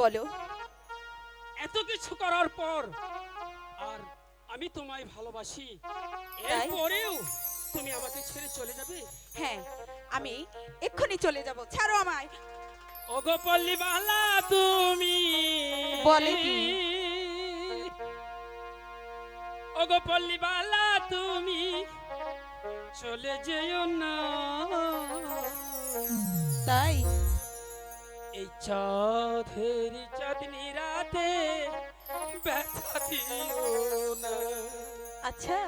বলো। এত কিছু করার পর আর আমি তোমায় ভালোবাসি? এরপরেও তুমি আমাকে ছেড়ে চলে যাবে? হ্যাঁ আমি এক্ষুনি চলে যাব। ছাড়ো আমায়। ওগো পল্লীবালা তুমি বলে কি? ওগো পল্লীবালা তুমি চলে যেও না। তাই? এই চাঁদের চাঁদনি রাতে ব্যথা দিও না। আচ্ছা।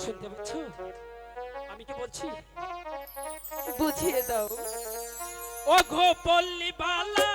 শুনতে পাচ্ছ? আমি কি বলছি? বুঝিয়ে দাও। ও ঘো পল্লী বালা